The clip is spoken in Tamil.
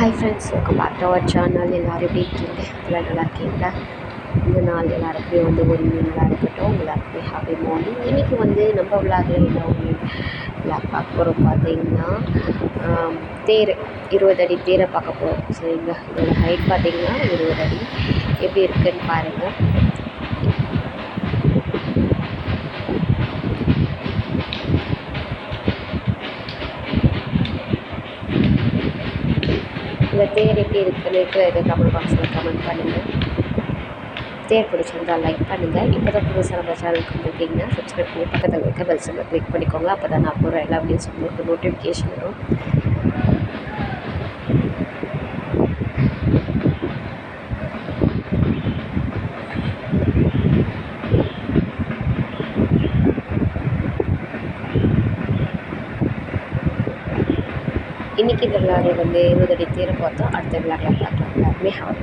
Hi friends welcome back to our channel எல்லோரும் எப்படி இருக்கீங்க? எல்லாம் நல்லா இருக்கீங்களா? இந்த நாள் எல்லாருக்குமே வந்து ஒரு நல்லா இருக்கட்டும். எல்லாருக்குமே ஹாப்பி மார்னிங் இன்றைக்கி வந்து நம்ம விளாகில் என்ன ஒரு விளாக் பார்க்க போகிறோம் பார்த்தீங்கன்னா தேர். இருபது அடி தேரை பார்க்க போகிறோம் சரிங்களா? இதோட ஹைட் பார்த்தீங்கன்னா இருபது அடி. எப்படி இருக்குன்னு பாருங்கள் இந்த தேர் எப்படி இருக்குன்னு இது கமெண்ட் பாக்ஸில் கமெண்ட் பண்ணுங்கள் தேர் பிடிச்சிருந்தா லைக் பண்ணுங்கள் இப்போ தான் புதுசாக நம்ம சேனலுக்கு வந்திருக்கீங்கன்னா சப்ஸ்கிரைப் பண்ணி பக்கத்தில் இருக்க பெல் சிம்பிள் கிளிக் பண்ணிக்கோங்க. அப்போ தான் நான் போகிற எல்லா வீடியோஸ் உங்களுக்கு நோட்டிஃபிகேஷன் வரும். இன்றைக்கி இந்த வந்து இருபது அடி தேரை பார்த்தோம். அடுத்த விளையாடலாம் பார்க்கலாம். எல்லாருமே ஹாவ்